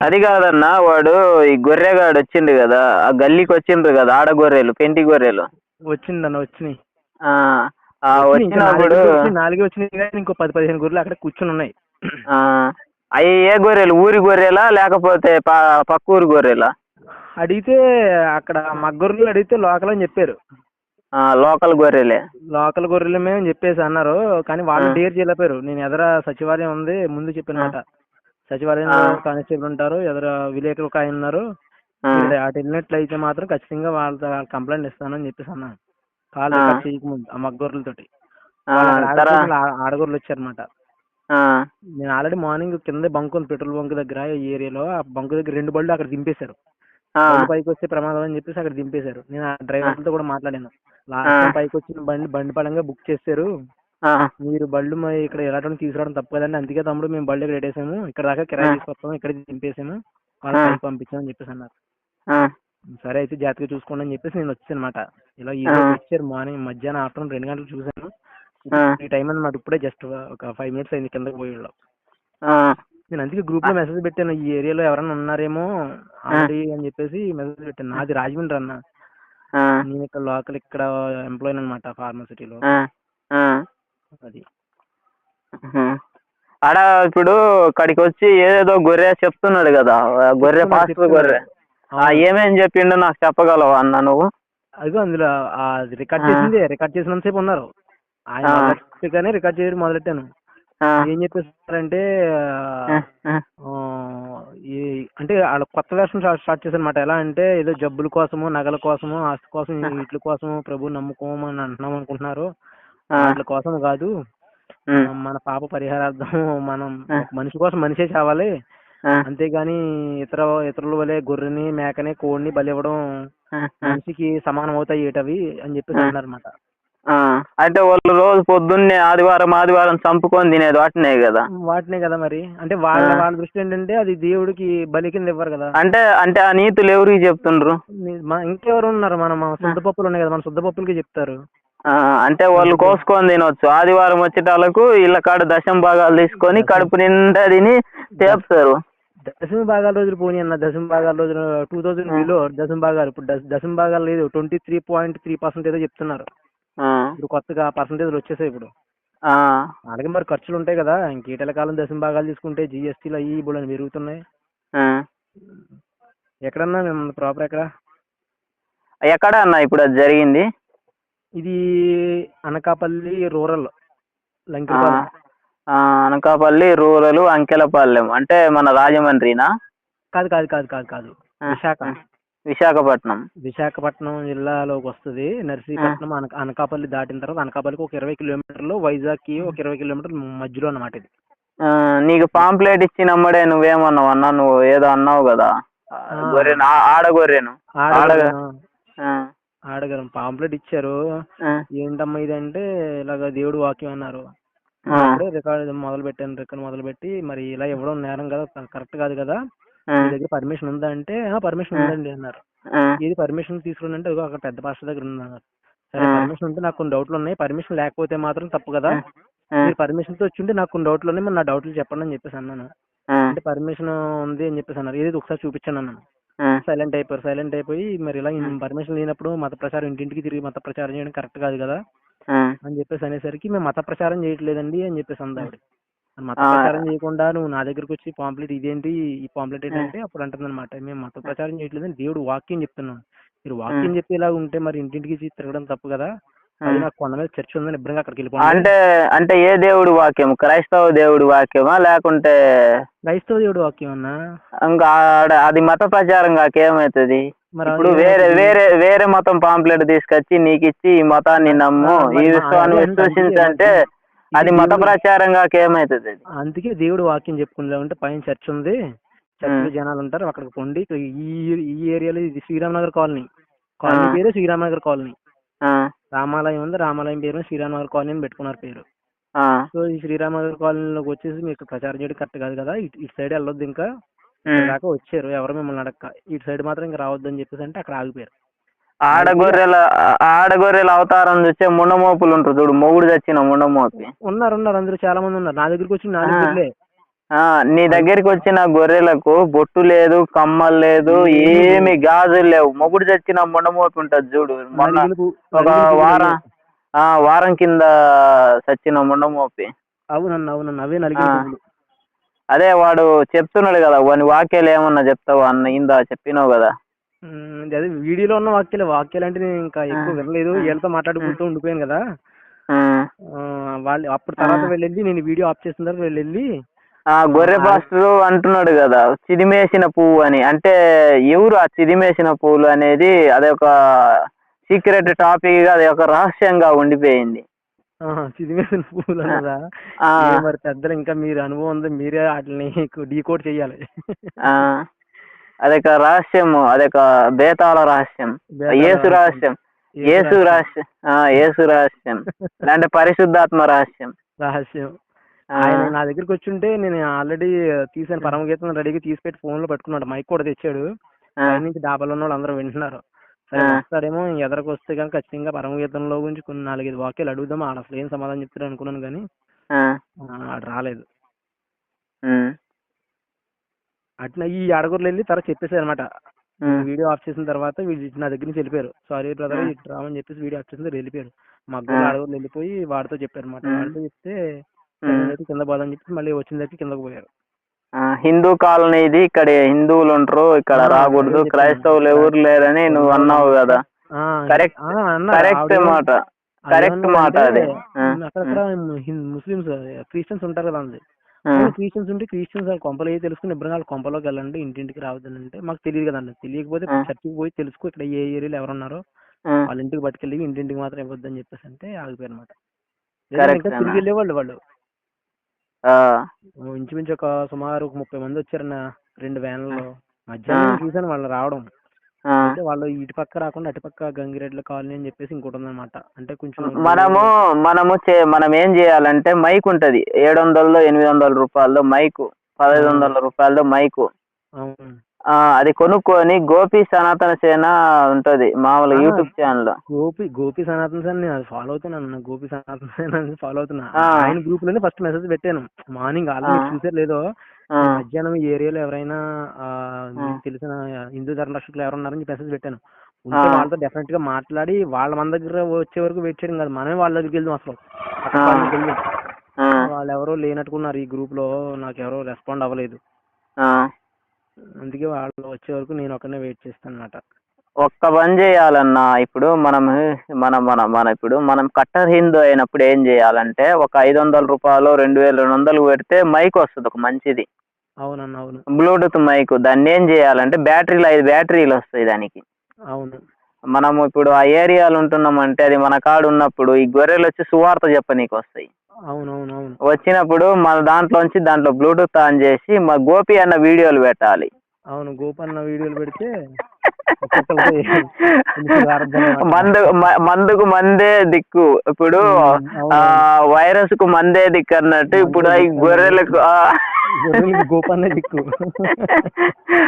అది కాదన్నా వాడు ఈ గొర్రెగాడు వచ్చిండు కదా ఆ గల్లీకి వచ్చిండ్రు కదా ఆడ గొర్రెలు పెంటి గొర్రెలు. వచ్చిందన్న వచ్చినాయి. ఆ, నాలుగే వచ్చినప్పుడు వచ్చినాయి. నాలుగే వచ్చినాయి కానీ ఇంకో పది పదిహేను గొర్రెలు అక్కడ కూర్చొని ఉన్నాయి. అవి ఏ గొర్రెలు ఊరి గొర్రెలా లేకపోతే పక్క ఊరి గొర్రెలా? అడిగితే అక్కడ మగ్గొర్రెలు అడిగితే లోకల్ అని చెప్పారు. ఆ, లోకల్ గొర్రెలే. లోకల్ గొర్రెలమే అని చెప్పేసి అన్నారు కానీ వాళ్ళు. డేర్ చేయలేపారు నేను ఎదర సచివాలయం ఉంది ముందు చెప్పినమాట సచివాలయంలో ఆ. కానిస్టేబుల్ ఉంటారు. ఎదర విలేకరు ఒక ఆయన ఉన్నారు. అటు వెళ్ళినట్లయితే మాత్రం ఖచ్చితంగా వాళ్ళతో కంప్లైంట్ ఇస్తానని చెప్పేసి అన్నాను కాల్ చేయకముందు ఆ మగ్గొర్రెలతోటి. ఆడగొర్రెలు వచ్చారనమాట నేను ఆల్రెడీ మార్నింగ్ కింద బంక్ ఉంది పెట్రోల్ బంక్ దగ్గర ఈ ఏరియాలో. ఆ బంక్ దగ్గర రెండు బళ్ళు అక్కడ దింపేశారు. పైకి వస్తే ప్రమాదం అని చెప్పేసి అక్కడ దింపేశారు. నేను ఆ డ్రైవర్లతో కూడా మాట్లాడాను. లాస్ట్ పైకి వచ్చిన బండి బండి పడంగా బుక్ చేశారు. మీరు బళ్ళు మరి ఇక్కడ ఎలాంటి తీసుకురావడం తప్పు కదండి. అందుకే తమ్ముడు మేము బళ్ళు ఇక్కడ పెట్టేసాము ఇక్కడ దాకా కిరాయి. తీసుకొస్తాము. ఇక్కడ దింపేసాము. వాళ్ళకి పంపించామని చెప్పేసి అన్నారు. సరే అయితే జాగ్రత్తగా చూసుకోండి అని చెప్పేసి నేను వచ్చాను అనమాట ఇలా వచ్చారు మార్నింగ్ మధ్యాహ్నం ఆఫ్టర్నూన్ రెండు గంటలకు చూశాను. ఆ. ఈ టైం అన్నమాట ఇప్పుడే జస్ట్ ఒక ఫైవ్ మినిట్స్ అయింది కిందకి పోయి నేను అందుకే గ్రూప్లో మెసేజ్ పెట్టాను. ఈ ఏరియాలో ఎవరైనా ఉన్నారేమో ఆల్రెడీ అని చెప్పేసి మెసేజ్ పెట్టాను. నాది రాజమండ్రి అన్న. నేను ఇక్కడ లోకల్ ఇక్కడ ఎంప్లాయీ అనమాట ఫార్మసిటీలో. అది. ఆడ ఇప్పుడు అక్కడికి వచ్చి ఏదేదో గొర్రె చెప్తున్నాడు కదా గొర్రె చెప్తున్నాడు. గొర్రె. ఏమేం చెప్పిండో నాకు చెప్పగలవా అన్న నువ్వు? అదిగో అందులో రికార్డ్. చేసింది రికార్డ్ చేసినంతసేపు ఉన్నారు. ఆయన రికార్డ్ చేయడం మొదలెట్టాను. ఏం చెప్పేస్తారంటే అంటే వాళ్ళ కొత్త వేషం స్టార్ట్ చేశారు అనమాట ఎలా అంటే ఏదో జబ్బుల కోసము నగల కోసము ఆస్తి కోసం వీటి కోసము ప్రభు నమ్ముకోమని అంటున్నాం అనుకుంటున్నారు. వాటి కోసం కాదు. మన పాప పరిహారార్థం మనం మనిషి కోసం మనిషే చావాలి. అంతేగాని ఇతర ఇతరుల వలె గొర్రెని మేకని కోడిని బలి ఇవ్వడం. మనిషికి సమానం అవుతాయి ఏటవి అని చెప్పేసి. అన్నారన్నమాట. అంటే వాళ్ళు రోజు పొద్దున్నే ఆదివారం ఆదివారం చంపుకొని తినేది వాటినే కదా? వాటినే కదా మరి. అంటే వాళ్ళ. వాళ్ళ దృష్టి ఏంటంటే అది దేవుడికి బలి కింద ఇవ్వరు కదా. అంటే అంటే ఆ నీతులు ఎవరికి చెప్తుండ్రు? ఇంకెవరు ఉన్నారు? మన శుద్ధ పప్పులు ఉన్నాయి కదా. మన శుద్ధ పప్పులకి చెప్తారు. అంటే వాళ్ళు కోసుకొని తినొచ్చు. ఆదివారం వచ్చేటాలకు ఇళ్ళ కాడ దశం భాగాలు తీసుకొని కడుపు నిండా తిని తేపుతారు. దశమ భాగాల రోజులు పోనీ అన్న దశమ భాగాల రోజులు టూ థౌజండ్ బిలో దశమ భాగాలు. ఇప్పుడు దశ- దశమ భాగాలు లేదు twenty three point three percent ఏదో చెప్తున్నారు. ఇప్పుడు కొత్తగా పర్సంటేజ్లు వచ్చేసాయి ఇప్పుడు. అలాగే మరి ఖర్చులు ఉంటాయి కదా ఇంకేటల కాలం దశమ భాగాలు తీసుకుంటే జిఎస్టీలు అయ్యి ఇప్పుడు అని పెరుగుతున్నాయి. ఎక్కడన్నా మేము ప్రాపర్ ఎక్కడ? ఎక్కడ అన్న ఇప్పుడు అది జరిగింది? ఇది అనకాపల్లి రూరల్ లంకిపాలెం. అనకాపల్లి రూరల్ అంకెలపాలెం. అంటే మన రాజమండ్రినా? కాదు కాదు కాదు కాదు కాదు. విశాఖ. విశాఖపట్నం. విశాఖపట్నం జిల్లాలోకి వస్తుంది. నర్సీపట్నం అనక అనకాపల్లి దాటిన తర్వాత అనకాపల్లికి ఒక ఇరవై కిలోమీటర్లు వైజాగ్కి ఒక ఇరవై కిలోమీటర్లు మధ్యలో అన్నమాట ఇది. నీకు పాంప్లెట్ ఇచ్చినమ్మడే నువ్వేమన్నావు అన్నా? నువ్వు ఏదో అన్నావు కదా. గొర్రెను ఆడ ఆ, ఆడగరం పాంప్లెట్ ఇచ్చారు. ఏంటమ్మా ఇదంటే ఇలాగ దేవుడు వాక్యం అన్నారు. అప్పుడే రికార్డ్ మొదలు పెట్టాను రికార్డ్ మొదలు పెట్టి మరి ఇలా ఇవ్వడం నేరం కదా కరెక్ట్ కాదు కదా. మీ దగ్గర పర్మిషన్ ఉందా అంటే పర్మిషన్ ఉందండి అన్నారు. ఇది పర్మిషన్ తీసుకుని అంటే అక్కడ పెద్ద పాస్టర్ దగ్గర ఉంది అన్నారు. సరే. పర్మిషన్ ఉంటే నాకు కొన్ని డౌట్లు ఉన్నాయి. పర్మిషన్ లేకపోతే మాత్రం తప్పు కదా. మీరు పర్మిషన్తో వచ్చింటే నాకు కొన్ని డౌట్లు ఉన్నాయి. మరి నా డౌట్లు చెప్పండి అని చెప్పేసి అన్నాను. అంటే పర్మిషన్ ఉంది అని చెప్పేసి అన్నారు. ఏది ఒకసారి చూపించాను అన్నాను. సైలెంట్ అయిపోయారు సైలెంట్ అయిపోయి మరి ఇలా పర్మిషన్ లేనప్పుడు మత ప్రచారం ఇంటింటికి తిరిగి మత ప్రచారం చేయడం కరెక్ట్ కాదు కదా? అని చెప్పేసి అనేసరికి మేము మత ప్రచారం చేయట్లేదండి అని చెప్పేసి అంది ఆవిడ. మత. ప్రచారం చేయకుండా నువ్వు నా దగ్గరకు వచ్చి పాంప్లెట్ ఇదేంటి? ఈ పాంప్లెట్ ఏంటంటే అప్పుడు అంటుంది అనమాట మేము మత ప్రచారం చేయట్లేదని దేవుడు వాక్యం చెప్తున్నాం మీరు వాక్యం చెప్పేలా ఉంటే మరి ఇంటింటికి తిరగడం తప్పు కదా? కొండ మీద చర్చ్ ఉందని అక్కడికి వెళ్ళిపోయింది అంటే అంటే ఏ దేవుడి వాక్యం క్రైస్తవ దేవుడి వాక్యమా లేకుంటే క్రైస్తవ దేవుడు వాక్యం అన్నా? ఇంకా అది మత ప్రచారం కాకేమవుతుంది ఇప్పుడు వేరే? వేరే వేరే మతం పాంప్లెట్ తీసుకొచ్చి నీకు ఇచ్చి ఈ మతాన్ని నమ్ము ఈ విశ్వాన్ని అదే విశ్వసించు అంటే ఇది అది మత ప్రచారం కాకేమవుతుంది అది? అందుకే దేవుడు వాక్యం చెప్పుకునే ఉంటే పైన చర్చ్ ఉంది. చర్చిలో జనాలు ఉంటారు అక్కడికి పొండి. ఈ ఈ ఏరియాలో ఇది శ్రీరామనగర్ కాలనీ. కాలనీ. పేరు శ్రీరామనగర్ కాలనీ. రామాలయం ఉంది. రామాలయం పేరు శ్రీరామనగర్ కాలనీ అని పెట్టుకున్నారు పేరు. సో ఈ శ్రీరామనగర్ కాలనీలోకి వచ్చేసి మీకు ప్రచారం చేయడం కరెక్ట్ కాదు కదా? ఇటు సైడ్ వెళ్ళొద్దు ఇంకా. దాకా వచ్చారు. ఎవరు మిమ్మల్ని అడక్క. ఇటు సైడ్ మాత్రం ఇంకా రావద్దు అని చెప్పేసి అంటే అక్కడ ఆగిపోయారు. ఆడగొర్రెల ఆడగొర్రెల అవతారం చూస్తే ముండమోపులు ఉంటారు చూడు. మొగుడు చచ్చిన ముండమోపి ఉన్నారు ఉన్నారు. అందరూ చాలా మంది ఉన్నారు. నా దగ్గరికి వచ్చి నా. దగ్గరలే నీ దగ్గరికి వచ్చిన గొర్రెలకు బొట్టు లేదు కమ్మలు లేదు ఏమి గాజులు లేవు. మొగుడు చచ్చిన మొండమోపి ఉంటది చూడు. మొన్న ఒక వారం ఆ వారం కింద చచ్చిన మొండమోపి అవునన్న అవునన్న అవే అదే వాడు చెప్తున్నాడు కదా వాని వాక్యాలు ఏమన్నా చెప్తావా అన్న ఇందా చెప్పినావు కదా. అదే వీడియోలో ఉన్న వాక్యాలు. వాక్యాలు అంటే నేను ఇంకా ఎక్కువ వినలేదు. వీళ్ళతో మాట్లాడుకుంటూ ఉండిపోయాను కదా. వాళ్ళు అప్పుడు తర్వాత వెళ్ళి నేను వీడియో ఆఫ్ చేసిన తర్వాత వెళ్ళి గొర్రె పాస్టర్ అంటున్నాడు కదా చిదిమేసిన పువ్వు అని. అంటే ఎవరు ఆ చిదిమేసిన పువ్వులు అనేది అదే ఒక సీక్రెట్ టాపిక్గా అది ఒక రహస్యంగా ఉండిపోయింది. చిదిమేసిన పువ్వులు అన్నదా? ఆ. మరి పెద్దలు ఇంకా మీరు అనుభవం ఉంది? మీరే వాటిని డీకోడ్ చేయాలి. ఆ. అదొక రహస్యము అదొక బేతాళ రహస్యం. యేసు రహస్యం. రహస్యం. యేసు రహస్యం ఆ యేసు రహస్యం. అంటే పరిశుద్ధాత్మ రహస్యం. రహస్యం. ఆ, ఆయన నా దగ్గరికి వచ్చి ఉంటే నేను ఆల్రెడీ తీసాను పరమగీతం రెడీగా తీసి పెట్టి ఫోన్లో పెట్టుకున్నాడు. మైక్ కూడా తెచ్చాడు. నుంచి డాబాలో ఉన్న వాళ్ళు అందరూ వింటున్నారు. సరే. వస్తాడేమో ఎదరకు వస్తే కనుక ఖచ్చితంగా పరమగీతంలో గురించి కొన్ని నాలుగైదు వాక్యాలు అడుగుదాం. ఆడ అసలు ఏం సమాధానం చెప్తాడు అనుకున్నాను కానీ ఆడు రాలేదు. అట్లా ఈ అడగురులు వెళ్ళి తర్వాత చెప్పేశారు అనమాట వీడియో ఆఫ్ చేసిన తర్వాత వీళ్ళు ఇటు నా దగ్గర నుంచి వెళ్ళిపోయారు. Sorry brother. ఇటు రామని చెప్పేసి వీడియో ఆఫ్ చేసిన తర్వాత వెళ్ళిపోయారు మా. అడగురులు వెళ్ళిపోయి వాడితో చెప్పారు అనమాట. వాడితో చెప్తే. అయితే కింద పోదని చెప్పి మళ్ళీ వచ్చిన దగ్గర కిందకు పోయారు. హిందూ కాలనీ ఇది ఇక్కడ హిందువులు ఉంటారు ఇక్కడ రాకూడదు. క్రైస్తవులు ఎవరు లేరని నువ్వు అన్నావు కదా. కరెక్ట్ మాట కరెక్ట్ మాట అది. అక్కడక్కడ హిం- ముస్లిమ్స్ క్రిస్టియన్స్ ఉంటారు కదా అంది క్రిస్టియన్స్ ఉంటే క్రిస్టియన్స్ వాళ్ళ కొంపలు ఏ తెలుసుకుని ఇబ్బంది వాళ్ళ కొంపలోకి వెళ్ళండి ఇంటింటికి రావద్దని అంటే మాకు తెలియదు కదండి. తెలియకపోతే. చర్చికి పోయి తెలుసుకో ఇక్కడ ఏ ఏరియాలో ఎవరు ఉన్నారో ఆ, వాళ్ళ ఇంటికి పట్టుకెళ్ళి ఇంటింటికి మాత్రం ఇవ్వద్దని చెప్పేసి అంటే ఆగిపోయారు అనమాట. తిరిగి వెళ్ళేవాళ్ళు వాళ్ళు. ఇంచుమించు ఒక సుమారు ఒక ముప్పై మంది వచ్చారన్న రెండు వ్యాన్లలో. మధ్యాహ్నం ఆ. చూశాను వాళ్ళు రావడం. అయితే వాళ్ళు ఇటు పక్క రాకుండా అటు పక్క గంగిరెడ్ల కాలనీ అని చెప్పేసి ఇంకోటి ఉందన్నమాట. అంటే కొంచెం మనము మనము మనం ఏం చేయాలంటే మైక్ ఉంటది. ఏడు వందలు ఎనిమిది వందల రూపాయలతో మైకు పదహైదు వందల రూపాయలతో మైకు. ఆ, అది కొనుక్కొని గోపి సనాతన సేన ఉంటది మామూలు. YouTube channel Gopi Gopi Sanatan sir నేను అది ఫాలో అవుతున్నాను గోపి సనాతన్ సార్ ఫాలో అవుతున్నా. ఆయన గ్రూప్లోనే ఫస్ట్ మెసేజ్ పెట్టాను. Morning already. చూసారు లేదో మధ్యాహ్నం ఈ ఏరియాలో ఎవరైనా తెలిసిన హిందూ ధర్మరక్షకులు ఎవరు ఉన్నారని చెప్పి మెసేజ్ పెట్టాను. ఉంటే. వాళ్ళతో డెఫినెట్గా మాట్లాడి వాళ్ళ మన దగ్గర వచ్చే వరకు వెయిట్ చేయడం కాదు. మనమే వాళ్ళ దగ్గరికి వెళ్దాం అసలు. వాళ్ళు. ఎవరో లేనట్టుకున్నారు ఈ గ్రూప్లో నాకు ఎవరో రెస్పాండ్ అవ్వలేదు అందుకే వాళ్ళు వచ్చే వరకు నేను ఒక్కనే వెయిట్ చేస్తాను అనమాట ఒక్క పని చేయాలన్నా ఇప్పుడు మనం మన మన మన ఇప్పుడు మనం కట్టర్ హిందూ అయినప్పుడు ఏం చేయాలంటే ఒక ఐదు వందల రూపాయలు రెండు వేలు రెండు వందలు పెడితే మైక్ వస్తుంది ఒక మంచిది. అవునన్న అవును బ్లూటూత్ మైక్ దాన్ని ఏం చేయాలంటే బ్యాటరీలు ఐదు బ్యాటరీలు వస్తాయి దానికి. అవును. మనము ఇప్పుడు ఆ ఏరియాలో ఉంటున్నామంటే అది మన కాడు ఉన్నప్పుడు ఈ గొర్రెలు వచ్చి సువార్త చెప్పనీకి వస్తాయి వచ్చినప్పుడు మన దాంట్లోంచి దాంట్లో బ్లూటూత్ ఆన్ చేసి మా గోపి అన్న వీడియోలు పెట్టాలి. అవును గోపన్న వీడియోలు పెడితే. మందు మందుకు మందే దిక్కు. ఇప్పుడు వైరస్కు మందే దిక్కు అన్నట్టు ఇప్పుడు ఈ గొర్రెలకి గోపన్న దిక్కు.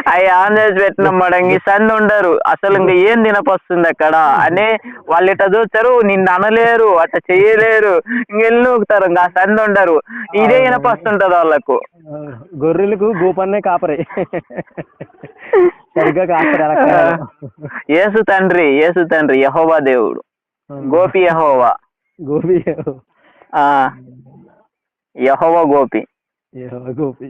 అవి ఆన్ చేసి పెట్టిన మడంగి సంది ఉండరు. అసలు ఇంక ఏం తినపొస్తుంది అక్కడ? అని వాళ్ళు ఇట్లా చూస్తారు నిన్ను అనలేరు అట్లా చేయలేరు. ఇంకెళ్ళి నూకుతారు ఇంకా సంది ఉండరు. ఇదే అవును. వినపస్తుంటది వాళ్ళకు. గొర్రెలకు గోపన్నే కాపరే. సరిగ్గా కాపరే. యేసు తండ్రి యేసు తండ్రి యహోవా దేవుడు. గోపి యహోవా. గోపి ఆ యహోవా గోపి. గోపి.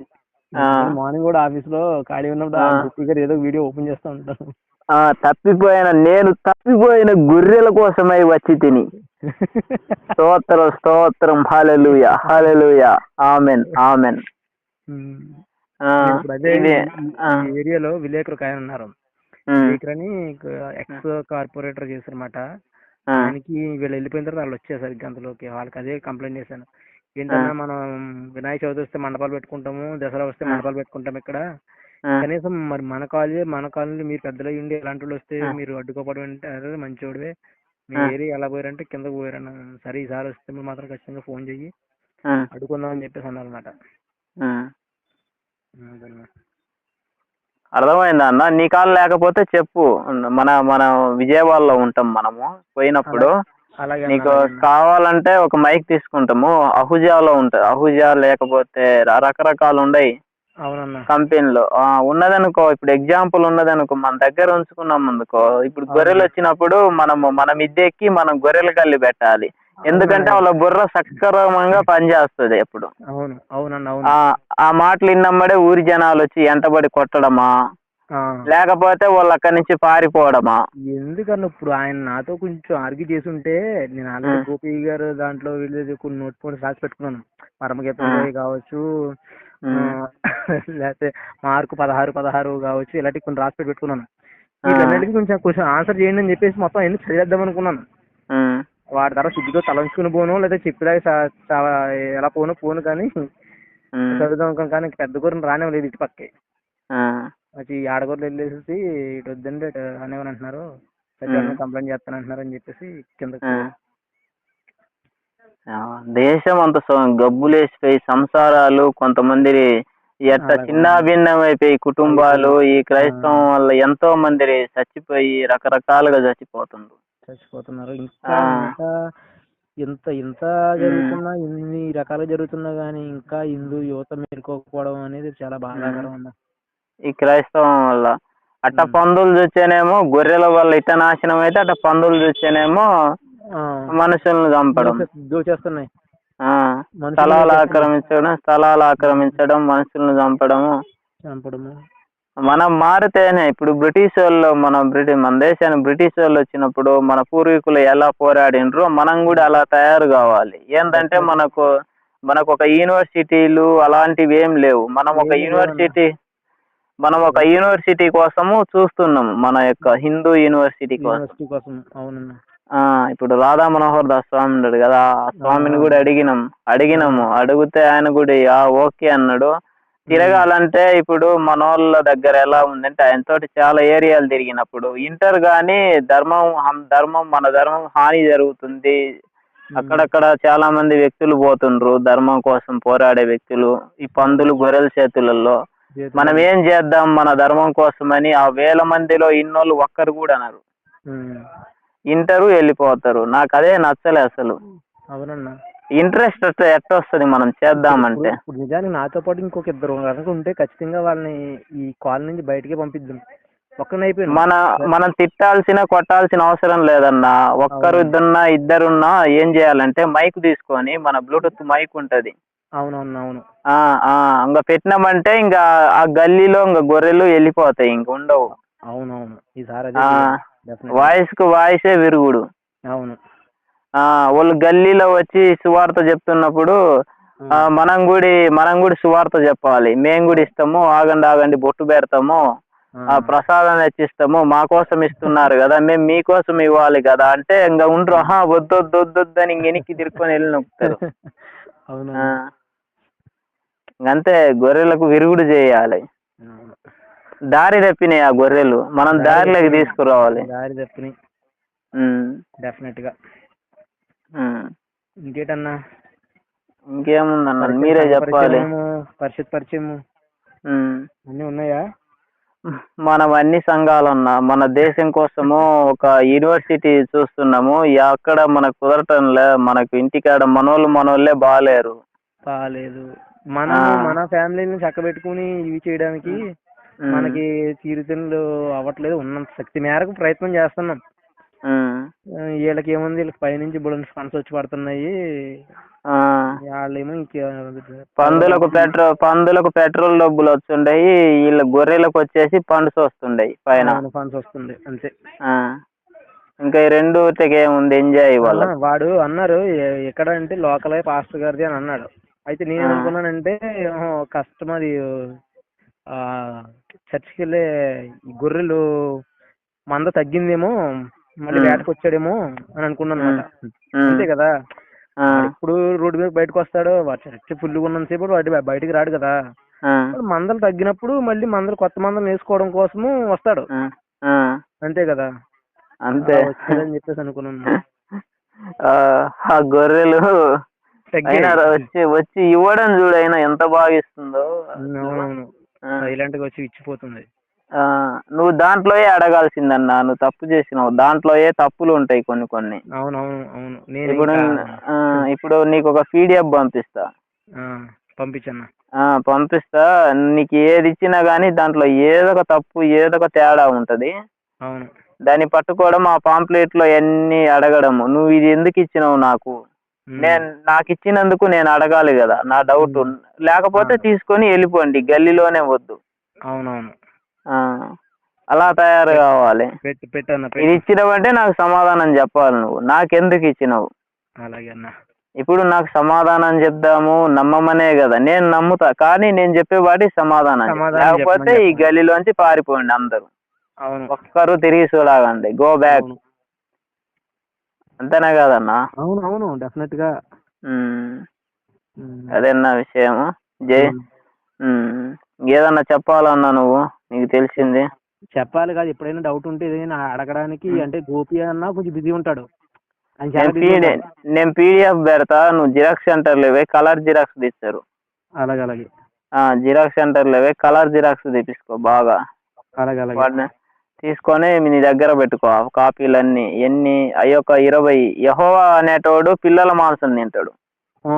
మార్నింగ్ కూడా ఆఫీస్లో ఖాళీ ఉన్నప్పుడు. గోపి గారు ఏదో వీడియో ఓపెన్ చేస్తూ ఉంటాను. ఆ తప్పిపోయిన నేను తప్పిపోయిన గొర్రెల కోసమై వచ్చి తిని. స్తోత్రం స్తోత్రం. Hallelujah hallelujah amen amen. ఏరియాలో విలేకరు ఒక ఆయన ఉన్నారు. విలేకర్ అని ఎక్స్ కార్పొరేటర్ చేశారన్నమాట. ఆయనకి వీళ్ళు వెళ్ళిపోయిన తర్వాత వాళ్ళు వచ్చేసారు గంతలోకి వాళ్ళకి అదే కంప్లైంట్ చేశాను. ఏంటన్నా మనం వినాయక చవితి వస్తే మండపాలు పెట్టుకుంటాము దసరా వస్తే. మండపాలు పెట్టుకుంటాం ఇక్కడ. కనీసం మరి మన కాలేజీ మన కాలనీ మీరు పెద్దలు ఉండి ఇలాంటి వాళ్ళు వస్తే. మీరు అడ్డుకోపడం అంటే అదే మంచోడివే. మీ. ఏరియా ఎలా పోయారంటే కిందకు పోయారన్న. సరే ఈసారి వస్తే మీరు మాత్రం ఖచ్చితంగా ఫోన్ చెయ్యి. ఆ, అడుగుకుందాం అని చెప్పేసి అన్నారన్నమాట. ఆ. అదన్న. అర్థమైందా అన్న? నీ కాలు లేకపోతే చెప్పు. మన మన విజయవాడలో ఉంటాం మనము. పోయినప్పుడు అలాగే నీకు. కావాలంటే ఒక మైక్ తీసుకుంటాము. అహుజాలో ఉంటుంది అహుజా లేకపోతే రకరకాలు ఉన్నాయి అవునన్నా. కంపెనీలో. ఆ, ఉన్నదనుకో ఇప్పుడు ఎగ్జాంపుల్ ఉన్నదనుకో మన దగ్గర ఉంచుకున్నాం అనుకో ఇప్పుడు గొర్రెలు వచ్చినప్పుడు మనము మన మిద్దెక్కి మనం గొర్రెలు కల్లి పెట్టాలి. ఎందుకంటే వాళ్ళ బుర్ర సక్రమంగా పనిచేస్తుంది ఎప్పుడు. ఆ మాటలు విన్నమ్మడే ఊరి జనాలు వచ్చి ఎంటబడి కొట్టడమా. లేకపోతే వాళ్ళు అక్కడి నుంచి పారిపోవడమా ఎందుకన్నా ఇప్పుడు ఆయన నాతో కొంచెం ఆర్గ్యూ చేస్తుంటే నేను ఆల్రెడీ. గోపి గారు దాంట్లో వీళ్ళు కొన్ని నోట్ పాయింట్స్ రాసి పెట్టుకున్నాను పరమగీతంలో ఉం. కావచ్చు లేకపోతే మార్కు పదహారు పదహారు కావచ్చు ఇలాంటి కొన్ని రాసి పెట్టి పెట్టుకున్నాను. వీటన్నిటికీ కొంచెం క్వశ్చన్ ఆన్సర్ చేయండి అని చెప్పేసి మొత్తం అన్ని చదివేద్దాం అనుకున్నాను. వాడి తర్వాత సిగ్గుతో తలంచుకుని పోను లేదా చెప్పిదాకా ఎలా పోను పోను కానీ. చదువుదాం కానీ పెద్ద గురిని రానే లేదు ఇటు పక్కే. వచ్చి ఈ ఆడగూరలు వెళ్ళేసి ఇటు వద్దండి ఇటు అనేవని అంటున్నారు. ఉం. కంప్లైంట్ చేస్తాను అంటున్నారు అని చెప్పేసి కింద దేశం అంత గబ్బులేసిపోయి సంసారాలు కొంతమంది అలాగే. చిన్న భిన్నమైపోయి కుటుంబాలు ఈ క్రైస్తవం వల్ల ఎంతో మంది చచ్చిపోయి రకరకాలుగా చచ్చిపోతుండ్రు. చచ్చిపోతున్నారు. ఇంకా ఇంత ఇంత జరుగుతున్నా ఇన్ని రకాలుగా జరుగుతున్నా గానీ ఇంకా హిందూ యువత మేలుకోకపోవడం అనేది చాలా బాధాకరం అన్న ఈ క్రైస్తవం వల్ల. అట్ట. పందులు చూస్తేనేమో గొర్రెల వల్ల ఇట్ట నాశనం అయితే అట్ట పందులు చూస్తేనేమో. మనుషులను చంపడం. దోచే- దోచేస్తున్నాయి. స్థలాలు. ఆక్రమించడం స్థలాలు ఆక్రమించడం మనుషులను చంపడము. చంపడము. మనం మారితేనే ఇప్పుడు బ్రిటిష్ వాళ్ళు మన బ్రిటి మన దేశానికి బ్రిటిష్ వాళ్ళు వచ్చినప్పుడు మన పూర్వీకులు ఎలా పోరాడినరో మనం కూడా అలా తయారు కావాలి. ఏంటంటే మనకు మనకు ఒక యూనివర్సిటీలు అలాంటివి ఏం లేవు. మనం ఒక యూనివర్సిటీ మనం ఒక యూనివర్సిటీ కోసము చూస్తున్నాము మన యొక్క హిందూ యూనివర్సిటీ కోసం. యూనివర్సిటీ కోసం అవునన్న. ఆ ఇప్పుడు రాధా మనోహర్ దాస్ స్వామి ఉన్నాడు కదా ఆ స్వామిని కూడా అడిగినాం అడిగినాము. అడిగితే ఆయన కూడా ఆ ఓకే అన్నాడు. తిరగాలంటే ఇప్పుడు మనోళ్ళ దగ్గర ఎలా ఉందంటే ఆయన తోటి చాలా ఏరియాలు తిరిగినప్పుడు ఇంటర్ గాని ధర్మం హం- ధర్మం మన ధర్మం హాని జరుగుతుంది. అక్కడక్కడ చాలా మంది వ్యక్తులు పోతుండ్రు ధర్మం కోసం పోరాడే వ్యక్తులు ఈ పందులు గొర్రెల చేతులలో చేతులు- మనం ఏం చేద్దాం? మన ధర్మం కోసమని ఆ వేల మందిలో ఇన్నోళ్ళు ఒక్కరు కూడా అన్నారు. ఇంటరు వెళ్ళిపోతారు. నాకు అదే నచ్చలే అసలు. అవునన్నా. ఇంట్రెస్ట్ ఎట్ట వస్తుంది మనం చేద్దామంటే? ఇప్పుడు- ఇప్పుడు నిజానికి నాతో పాటు ఇంకొక ఇద్దరు కనుక ఉంటే ఖచ్చితంగా వాళ్ళని ఈ కాల్ నుంచి బయటికి పంపిద్దాం. ఒక్కనైపోయింది మన మనం తిట్టాల్సిన కొట్టాల్సిన అవసరం లేదన్నా. ఒక్కరు. ఇద్దరున్నా ఇద్దరున్నా ఏం చేయాలంటే మైక్ తీసుకొని మన బ్లూటూత్ మైక్ ఉంటది. అవునవును అవును ఆ ఆ ఇంకా పెట్టినామంటే ఇంకా ఆ గల్లీలో ఇంకా గొర్రెలు వెళ్ళిపోతాయి ఇంక ఉండవు. అవునవును. ఈసారి ఆ definitely. వాయిస్కు వాయిసే విరుగుడు. అవును. ఆ వాళ్ళు గల్లీలో వచ్చి సువార్త చెప్తున్నప్పుడు ఆ, మనం కూడా మనం కూడా సువార్త చెప్పాలి. మేము కూడా ఇస్తాము ఆగండి ఆగండి బొట్టు పెడతాము ఆ ప్రసాదం తెచ్చిస్తాము మా కోసం ఇస్తున్నారు కదా మేము మీకోసం ఇవ్వాలి కదా అంటే ఇంకా ఉండరు ఆహా వద్దు వద్దు వద్దు వద్దు అని ఇంక వెనక్కి తిరుక్కొని వెళ్ళి నొక్కుతారు అవును ఇంకంతే గొర్రెలకు విరుగుడు చేయాలి. దారి తప్పినాయి ఆ గొర్రెలు. మనం దారిలోకి తీసుకురావాలి. దారి తప్పినాయి. డెఫినెట్గా. ఇంకేటన్నా? ఇంకేముందన్న? పరిచయం- మీరే చెప్పాలి. పరిషత్ పరిచయము? ఉమ్. అన్నీ ఉన్నాయా? మనం అన్ని సంఘాలు ఉన్నా మన దేశం కోసము ఒక యూనివర్సిటీ చూస్తున్నాము. అక్కడ మనకు కుదరటంలే మనకు ఇంటికాడ మనోళ్ళు మనోళ్ళే బాగాలేరు బాగాలేదు మనం. మన ఫ్యామిలీని చక్కబెట్టుకుని ఇవి చేయడానికి మనకి తీరుతెన్నులు అవ్వట్లేదు ఉన్నంత శక్తి మేరకు ప్రయత్నం చేస్తున్నాం. వీళ్ళకి ఏముంది? వీళ్ళకి పైనుంచి బుల్లెట్ ఫండ్స్ వచ్చి పడుతున్నాయి. వాళ్ళేమో పందులకు పెట్రోల్ పందులకు పెట్రోల్ డబ్బులు వస్తుండయి వీళ్ళ గొర్రెలకు వచ్చేసి ఫండ్స్ వస్తుండయి పైన. ఫండ్స్ వస్తుంది అంతే. ఇంకా ఈ రెండు ఏముంది ఎంజాయ్ వాళ్ళ వాడు అన్నారు ఎక్కడ అంటే లోకల్ పాస్టర్ గారిది అని అన్నాడు. అయితే నేను ఆ. ఏమనుకున్నానంటే కస్టమర్ ఆ చర్చికి వెళ్ళే గొర్రెలు మంద తగ్గిందేమో మళ్ళీ. వేటకు వచ్చాడేమో అని అనుకున్నాను అనమాట. అంతే కదా. ఎప్పుడు రోడ్డు మీద బయటకు వస్తాడు చర్చి ఫుల్గా ఉన్నంతసేపు బయ- బయటికి రాడు కదా. మందలు తగ్గినప్పుడు మళ్ళీ మందలు కొత్త మందలు వేసుకోవడం కోసము వస్తాడు. అంతే కదా. అంతే. వచ్చాడని చెప్పేసి అనుకున్నాను ఆ, గొర్రెలు వచ్చి వచ్చి ఇవ్వడం చూడు అయినా ఎంత సైలెంట్గా వచ్చి ఇచ్చిపోతుంది. నువ్వు దాంట్లోయే అడగాల్సిందన్నా నువ్వు తప్పు చేసినావు. దాంట్లోయే తప్పులు ఉంటాయి కొన్ని కొన్ని. అవును. నేను ఇప్పుడు ఇప్పుడు నీకు ఒక పీడిఎఫ్ పంపిస్తా. పంపించన్నా. పంపిస్తా. నీకు ఏది ఇచ్చినా కానీ దాంట్లో ఏదో ఒక తప్పు ఏదో ఒక తేడా ఉంటది. అవును. దాన్ని పట్టుకోవడం ఆ పాంప్లెట్లో అన్ని అడగడము. నువ్వు ఇది ఎందుకు ఇచ్చినావు నాకు. నేను నాకు ఇచ్చినందుకు నేను అడగాలి కదా నా డౌట్. లేకపోతే. తీసుకొని వెళ్ళిపోండి గల్లీలోనే వద్దు. అవునవును. ఆ, అలా తయారు కావాలి. ఇది ఇచ్చినావంటే నాకు సమాధానం చెప్పాలి నువ్వు. నాకెందుకు ఇచ్చినావు? అలాగే అన్న. ఇప్పుడు నాకు సమాధానం చెప్దాము నమ్మమనే కదా. నేను నమ్ముతా కానీ నేను చెప్పే. వాటికి సమాధానం లేకపోతే ఈ. గల్లీలోంచి పారిపోండి అందరూ. ఒక్కరు తిరిగి చూడాగండి గో బ్యాక్ అంతేనా కదన్నా? అవును అవును డెఫినెట్గా. అదేనా విషయము? జై. ఏదన్నా చెప్పాలన్నా నువ్వు? నీకు తెలిసింది? చెప్పాలి కాదు ఎప్పుడైనా డౌట్ ఉంటే ఏదైనా అడగడానికి అంటే గోపి అన్న కొంచెం బిజీ ఉంటాడు. నేను పీడిఎఫ్ పెడతా నువ్వు జిరాక్స్ సెంటర్లో పోయి కలర్ జిరాక్స్ తీస్తారు. అలాగే అలాగే. జిరాక్స్ సెంటర్లో పోయి కలర్ జిరాక్స్ తీపించుకో బాగా. అలాగే అలాగే. తీసుకొని నీ దగ్గర పెట్టుకో. కాపీలన్నీ ఎన్ని అయ్యొక ఇరవై. యహోవా అనేటోడు పిల్లల మాంసం తింటాడు.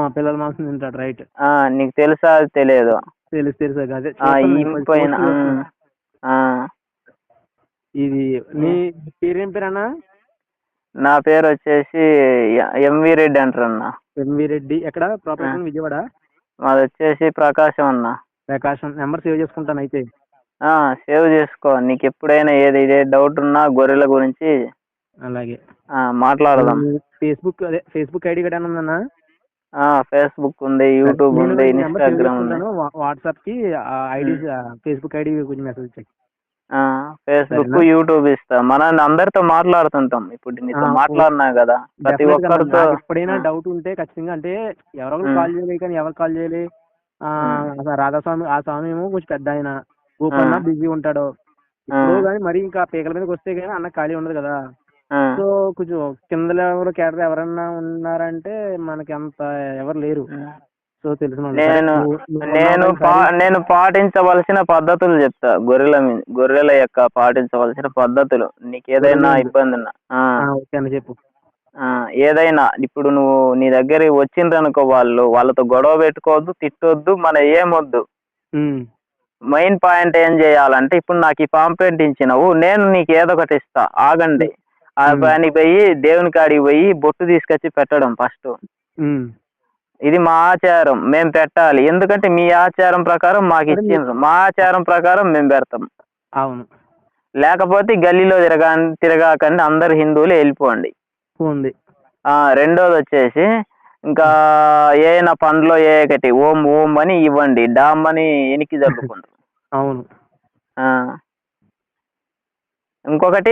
పిల్లల మాంసం తింటాడు రైట్. ఆ, నీకు తెలుసా? అది తెలియదు. తెలుసు తెలుసు అదే. ఆ, ఇది నీ పేరేం పేరన్నా నా పేరు వచ్చేసి ఎంవి రెడ్డి అంటారన్న. ఎంవి రెడ్డి. ఎక్కడ? ప్రాపర్ విజయవాడ? మాది వచ్చేసి ప్రకాశం అన్న. ప్రకాశం. నెంబర్ సేవ్ చేసుకుంటాను అయితే. సేవ్ చేసుకో. నీకు ఎప్పుడైనా ఏది ఇదే డౌట్ ఉన్నా గొర్రెల గురించి అలాగే. ఆ, మాట్లాడదాం. ఫేస్బుక్ అదే ఫేస్బుక్ ఐడి కూడా ఉందన్నా? ఆ, ఫేస్బుక్ ఉంది యూట్యూబ్ ఉంది ఇన్స్టాగ్రామ్ ఉంది. వాట్సాప్కి ఐడి ఫేస్బుక్ ఐడి కొంచెం మెసేజ్ చేయి ఆ, ఫేస్బుక్? యూట్యూబ్ ఇస్తా. మనం అందరితో మాట్లాడుతుంటాం. ఇప్పుడు నీతో మాట్లాడినా కదా ప్రతి ఒక్కరితో. ఎప్పుడైనా డౌట్ ఉంటే ఖచ్చితంగా అంటే ఎవరో. కాల్ చేయలేదు కానీ ఎవరు కాల్ చేయాలి? రాధాస్వామి ఆ స్వామి ఏమో కొంచెం పెద్ద ఆయన ఆ. బిజీ ఉంటాడు. ఇప్పుడు కానీ మరి ఇంకా పీకల మీదకి వస్తే కానీ అన్న ఖాళీ ఉండదు కదా. సో కొంచెం కింద లెవెల్ కేటర్ ఎవరన్నా ఉన్నారంటే మనకి అంత ఎవరు లేరు. సో తెలిసిన. సరే, నేను నేను. నేను పాటించవలసిన పద్ధతులు చెప్తా. గొర్రెల గొర్రెల యొక్క పాటించవలసిన పద్ధతులు. నీకు ఏదైనా ఇబ్బంది ఉన్నా చెప్పు. ఏదైనా ఇప్పుడు నువ్వు నీ దగ్గరికి వచ్చిండ్రనుకో వాళ్ళు వాళ్ళతో గొడవ పెట్టుకోవద్దు తిట్టొద్దు మన ఏమొద్దు. మెయిన్ పాయింట్ ఏం చేయాలంటే ఇప్పుడు నాకు ఈ పాంప్లెంట్ ఇచ్చినావు నేను నీకు ఏదో ఒకటి ఇస్తా ఆగండి. దానికి పోయి దేవుని కాడికి పోయి బొట్టు తీసుకొచ్చి పెట్టడం ఫస్ట్ ఉమ్. ఇది మా ఆచారం మేము పెట్టాలి. ఎందుకంటే మీ ఆచారం ప్రకారం మాకు ఇచ్చిండ్రు. మా ఆచారం ప్రకారం మేము పెడతాం. అవును. లేకపోతే గల్లీలో తిరగా తిరగాకండి అందరు హిందువులు వెళ్ళిపోండి. ఉంది రెండోది వచ్చేసి ఇంకా ఏమైనా పండ్లో ఏ ఒకటి ఓం ఓం అని ఇవ్వండి. డామ్ అని ఎనికి జరుపుకుంటారు అవును. ఆ. ఇంకొకటి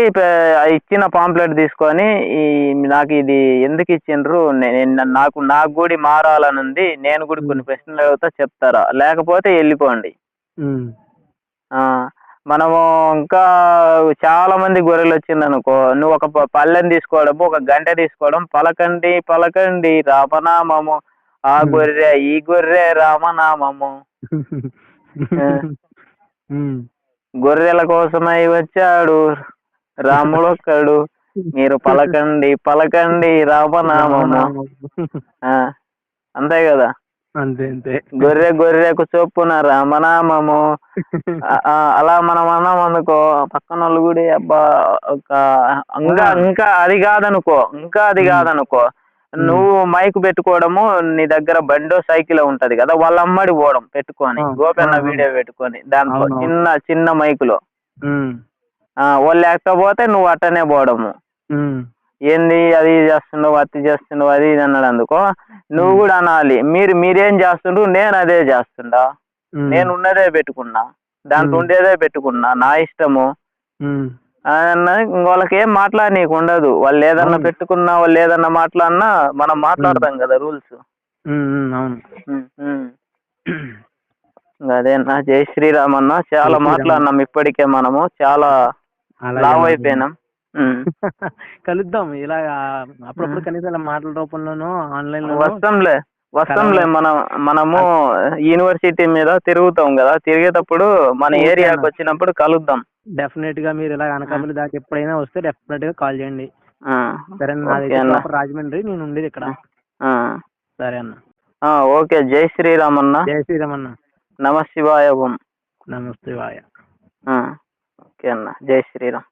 ఇచ్చిన పాంప్లెట్ తీసుకొని ఈ నాకు ఇది ఎందుకు ఇచ్చిండ్రు? నేను నాకు నాకు కూడా మారాలని ఉంది నేను కూడా కొన్ని ప్రశ్నలు అడుగుతా చెప్తారా? లేకపోతే వెళ్ళిపోండి. మనము ఇంకా చాలా మంది గొర్రెలు వచ్చింది అనుకో నువ్వు ఒక ప- పళ్ళెం తీసుకోవడము ఒక గంట తీసుకోవడం పలకండి పలకండి రామనామము. ఆ. గొర్రె ఈ గొర్రె రామనామము. గొర్రెల కోసమై వచ్చాడు. రాముడు ఒక్కడు. మీరు పలకండి పలకండి రామనామము. ఆ, అంతే కదా? అంతే అంతే. గొర్రె గొర్రెకు చొప్పున రామనామము. అలా మనం అన్నాం అనుకో పక్కన వాళ్ళు కూడా అబ్బా ఒక ఇంకా. ఇంకా అది కాదనుకో ఇంకా అది. కాదనుకో. నువ్వు మైక్ పెట్టుకోవడము నీ దగ్గర బండో సైకిల్ ఉంటది కదా వాళ్ళ అమ్మడి పోవడం పెట్టుకొని గోపెన్న. వీడియో పెట్టుకొని దాంట్లో. చిన్న చిన్న మైకులో. వాళ్ళు లేకపోతే నువ్వు అట్టనే పోవడము. ఏంది అది చేస్తున్నావు అది చేస్తున్నావు అది ఇది అన్నాడు అందుకో నువ్వు. కూడా అనాలి. మీరు మీరేం చేస్తుండ్రు నేను అదే చేస్తుండా? నేను ఉన్నదే పెట్టుకున్నా. దాంట్లో. ఉండేదే పెట్టుకున్నా. నా ఇష్టము. వాళ్ళకి ఏం మాట్లాడనీకు ఉండదు వాళ్ళు ఏదన్నా. పెట్టుకున్నా వాళ్ళు ఏదన్నా మాట్లాడినా మనం మాట్లాడతాం కదా రూల్స్. అవును. అదేనా జై శ్రీరామ్ అన్న. చాలా. మాట్లాడినాం ఇప్పటికే మనము. చాలా లావ్. అయిపోయినాం. కలుద్దాం. ఇలా అప్పుడప్పుడు. కనీసం మాటల రూపంలోనూ ఆన్లైన్లో వస్తాంలే. వస్తాంలే మనం మనము యూనివర్సిటీ మీద తిరుగుతాం కదా. తిరిగేటప్పుడు మన ఏరియాకి. వచ్చినప్పుడు కలుద్దాం. డెఫినెట్గా మీరు ఇలా అనకాపల్లి దాకా ఎప్పుడైనా వస్తే డెఫినెట్గా కాల్ చేయండి. సరే అన్న, నాది రాజమండ్రి నేను ఉండేది ఇక్కడ. సరే అన్న. ఆ, ఓకే జై శ్రీరామ్ అన్న జై శ్రీరామ్ అన్న నమ శివాయ ఓం. నమస్తే వాయ. ఆ, ఓకే అన్న జై శ్రీరామ్.